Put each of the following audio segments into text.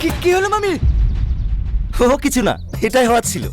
কি কি হলো মামি? ও কিছু না এটাই হওয়ার ছিল।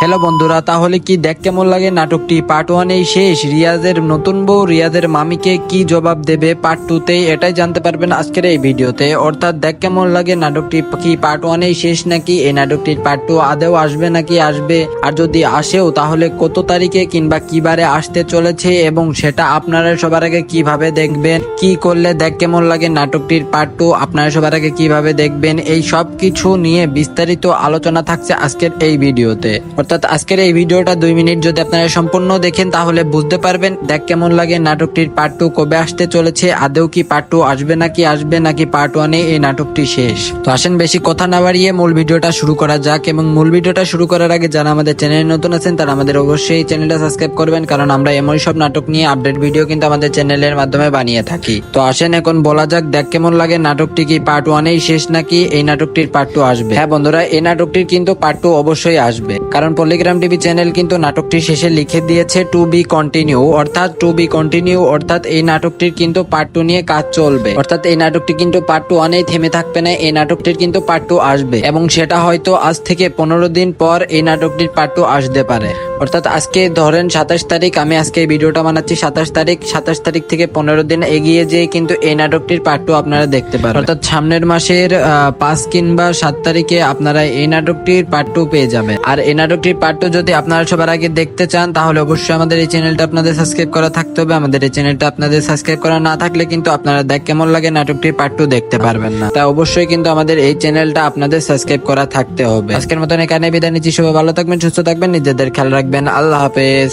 হ্যালো বন্ধুরা, তাহলে কি দেখ কেমন লাগে? নাটকটি পার্ট ওয়ানেই শেষ। রিয়াজের নতুন বউ, রিয়াজের মামিকে কি জবাব দেবে পার্ট টুতে এটাই জানতে পারবেন আজকের এই ভিডিওতে। অর্থাৎ দেখ কেমন লাগে, নাটকটি কি পার্ট ওয়ানেই শেষ নাকি? এই নাটকটির পার্ট টু আদেও আসবে নাকি আসবে? আর যদি আসেও, তাহলে কত তারিখে কিংবা কিবারে আসতে চলেছে এবং সেটা আপনারা সবার আগে কীভাবে দেখবেন? কি করলে দেখ কেমন লাগে নাটকটির পার্ট টু আপনারা সবার আগে কীভাবে দেখবেন? এই সব কিছু নিয়ে বিস্তারিত আলোচনা থাকছে আজকের এই ভিডিওতে। অর্থাৎ আজকের এই ভিডিওটা দুই মিনিট যদি আপনারা সম্পূর্ণ দেখেন, তাহলে বুঝতে পারবেন দেখ কেমন লাগে নাটকটির পার্ট টু কবে আসতে চলেছে আদেও কি পার্ট টু আসবে নাকি আসবে নাকি পার্ট ওয়ানে এই নাটকটি শেষ। তো আসেন বেশি কথা না বাড়িয়ে মূল ভিডিওটা শুরু করা যাক এবং মূল ভিডিওটা শুরু করার আগে যারা আমাদের চ্যানেলে নতুন আছেন, তারা আমাদের অবশ্যই চ্যানেলটা সাবস্ক্রাইব করবেন, কারণ আমরা এমন সব নাটক নিয়ে আপডেট ভিডিও কিন্তু আমাদের চ্যানেলের মাধ্যমে বানিয়ে থাকি। তো আসেন এখন বলা যাক, দেখ কেমন লাগে নাটকটি কি পার্ট ওয়ানেই শেষ নাকি এই নাটকটির পার্ট টু আসবে? হ্যাঁ বন্ধুরা, এই নাটকটির কিন্তু পার্ট টু অবশ্যই আসবে। কারণ পল্লিগ্রাম টিভি চ্যানেল কিন্তু নাটকটি শেষে লিখে দিয়েছে টু বি কন্টিনিউ অর্থাৎ টু বি কন্টিনিউ অর্থাৎ এই নাটকটির কিন্তু পার্ট টু নিয়ে কাজ চলবে। অর্থাৎ এই নাটকটি কিন্তু পার্ট টু অনেক থেমে থাকবে না, এই নাটকটির কিন্তু পার্ট টু আসবে। এবং সেটা হয়তো আজ থেকে পনেরো দিন পর এই নাটকটির পার্ট টু আসতে পারে। অর্থাৎ আজকে ধরেন সাতাশ তারিখ, আমি আজকে এই ভিডিওটা বানাচ্ছি সাতাশ তারিখ। সাতাশ তারিখ থেকে পনেরো দিন এগিয়ে যেয়ে কিন্তু এই নাটকটির পার্ট টু আপনারা দেখতে পারেন অর্থাৎ সামনের মাসের পাঁচ কিংবা সাত তারিখে আপনারা এই নাটকটির পার্ট টু পেয়ে যাবেন। আর এই নাটকটির পার্ট টু যদি আপনারা সবার আগে দেখতে চান, তাহলে অবশ্যই আমাদের এই চ্যানেলটা আপনাদের সাবস্ক্রাইব করা থাকতে হবে। আমাদের এই চ্যানেলটা আপনাদের সাবস্ক্রাইব করা না থাকলে কিন্তু আপনারা দেখ কেমন লাগে নাটকটির পার্ট টু দেখতে পারবেন না। তাই অবশ্যই কিন্তু আমাদের এই চ্যানেলটা আপনাদের সাবস্ক্রাইব করা থাকতে হবে। আজকের মতন এখানে বিদায় নিচ্ছি। সবাই ভালো থাকবেন, সুস্থ থাকবেন। নিজেদের খেয়াল রাখবেন। আল্লাহ হাফেজ।